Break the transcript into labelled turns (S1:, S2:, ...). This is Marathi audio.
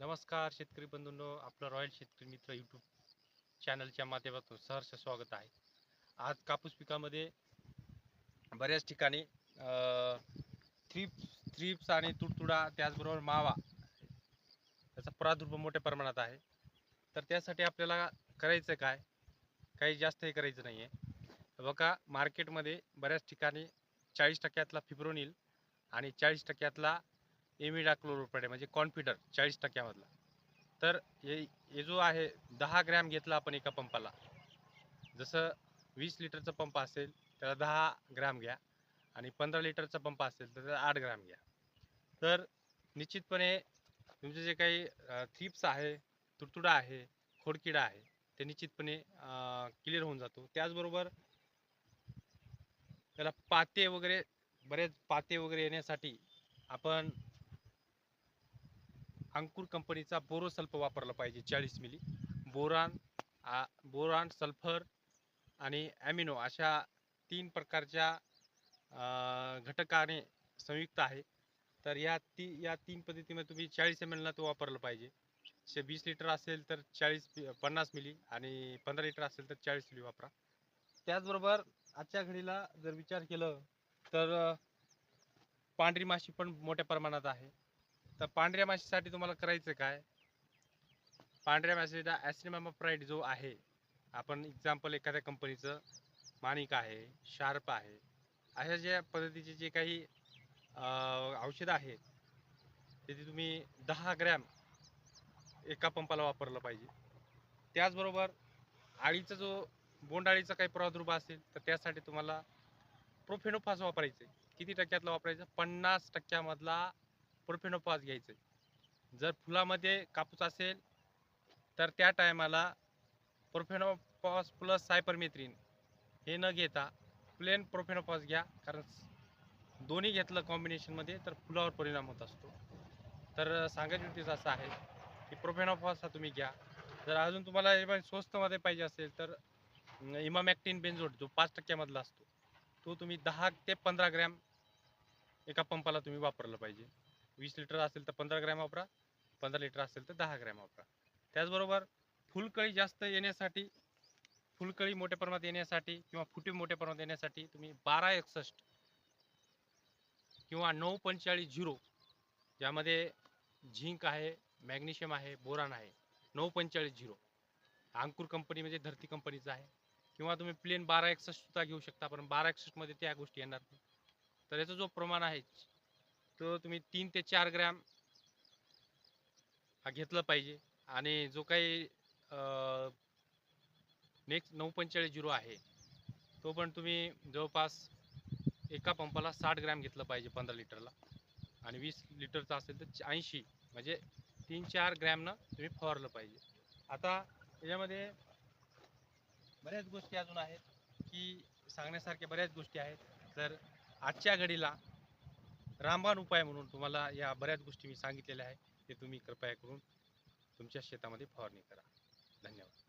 S1: नमस्कार शेतकरी बंधूंनो आपलं रॉयल शेतकरी मित्र यूट्यूब चॅनलच्या माध्यमातून सहर्ष स्वागत आहे. आज कापूस पिकामध्ये बऱ्याच ठिकाणी थ्रिप्स थ्रिप्स आणि तुडतुडा त्याचबरोबर मावा याचा प्रादुर्भाव मोठ्या प्रमाणात आहे. तर त्यासाठी आपल्याला करायचं काय? काही जास्त हे करायचं नाही आहे बघा मार्केटमध्ये बऱ्याच ठिकाणी चाळीस टक्क्यातला फिब्रोनिल आणि चाळीस टक्क्यातला एमिडा क्लोरोपेड म्हणजे कॉन्फिडर चाळीस टक्क्यामधला. तर हे हे जो आहे दहा ग्रॅम घेतला आपण एका पंपाला. जसं वीस लिटरचा पंप असेल त्याला दहा ग्रॅम घ्या आणि पंधरा लिटरचा पंप असेल तर त्याला आठ ग्रॅम घ्या. तर निश्चितपणे तुमचे जे काही थ्रिप्स आहे तुडतुडा आहे खोडकिडा आहे ते निश्चितपणे क्लिअर होऊन जातो. त्याचबरोबर त्याला पाते वगैरे बरेच पाते वगैरे येण्यासाठी आपण अंकुर कंपनीचा बोरोसल्फ वापरला पाहिजे चाळीस मिली. बोरान आ बोरान सल्फर आणि ॲमिनो अशा तीन प्रकारच्या घटकाने संयुक्त आहे. तर या ती या तीन पद्धतीमध्ये तुम्ही चाळीस एम एलला तो वापरलं पाहिजे. शे वीस लिटर असेल तर चाळीस पन्नास मिली आणि पंधरा लिटर असेल तर चाळीस मिली वापरा. त्याचबरोबर आजच्या घडीला जर विचार केलं तर पांढरी माशी पण मोठ्या प्रमाणात आहे. तर पांढऱ्या माशीसाठी तुम्हाला करायचं काय? पांढऱ्या माशीचा ॲसिमामा प्राईड जो आहे आपण एक्झाम्पल एखाद्या कंपनीचं माणिक आहे शार्प आहे अशा ज्या पद्धतीचे जे काही औषधं आहेत त्याची तुम्ही दहा ग्रॅम एका पंपाला वापरलं पाहिजे. त्याचबरोबर आळीचा जो बोंडाळीचा काही प्रादुर्भाव असेल तर त्यासाठी तुम्हाला प्रोफेनोफास वापरायचे किती टक्क्यातला वापरायचं? पन्नास टक्क्यामधला प्रोफेनोपॉस घ्यायचं. जर फुलामध्ये कापूस असेल तर त्या टायमाला प्रोफेनोफॉस प्लस सायपरमेथ्रिन हे न घेता प्लेन प्रोफेनोफॉस घ्या. कारण दोन्ही घेतलं कॉम्बिनेशनमध्ये तर फुलावर परिणाम होत असतो. तर सांगायचं उद्देश असा आहे की प्रोफेनोफॉस हा तुम्ही घ्या. जर अजून तुम्हाला स्वस्तमध्ये पाहिजे असेल तर इमामॅक्टिन बेंझोट जो पाच टक्क्यामधला असतो तो तुम्ही दहा ते पंधरा ग्रॅम एका पंपाला तुम्ही वापरलं पाहिजे. वीस लिटर असेल तर पंधरा ग्रॅम वापरा पंधरा लिटर असेल तर दहा ग्रॅम वापरा. त्याचबरोबर फुलकळी जास्त येण्यासाठी फुलकळी मोठ्या प्रमाणात येण्यासाठी किंवा फुटे मोठ्या प्रमाणात येण्यासाठी तुम्ही बारा एकसष्ट किंवा नऊ पंचेचाळीस झिरो ज्यामध्ये झिंक आहे मॅग्नेशियम आहे बोरान आहे नऊ पंचेचाळीस झिरो. अंकुर कंपनी म्हणजे धरती कंपनीचं आहे. किंवा तुम्ही प्लेन बारा एकसष्ट सुद्धा घेऊ शकता पण बारा एकसष्टमध्ये त्या गोष्टी येणार नाही. तर याचा जो प्रमाण आहे तो तुम्ही तीन ते चार ग्रॅम हा घेतलं पाहिजे. आणि जो काही नेक्स्ट नऊ पंचेचाळीस झिरो आहे तो पण तुम्ही जवळपास एका पंपाला साठ ग्रॅम घेतलं पाहिजे पंधरा लिटरला. आणि वीस लिटरचा असेल तर ऐंशी म्हणजे तीन चार ग्रॅमनं तुम्ही फवारलं पाहिजे. आता याच्यामध्ये बऱ्याच गोष्टी अजून आहेत की सांगण्यासारख्या बऱ्याच गोष्टी आहेत. तर आजच्या घडीला रामबाण उपाय म्हणून तुम्हाला या बऱ्याच गोष्टी मी सांगितलेल्या आहेत ते तुम्ही कृपया करून तुमच्या शेतामध्ये फवारणी करा. धन्यवाद.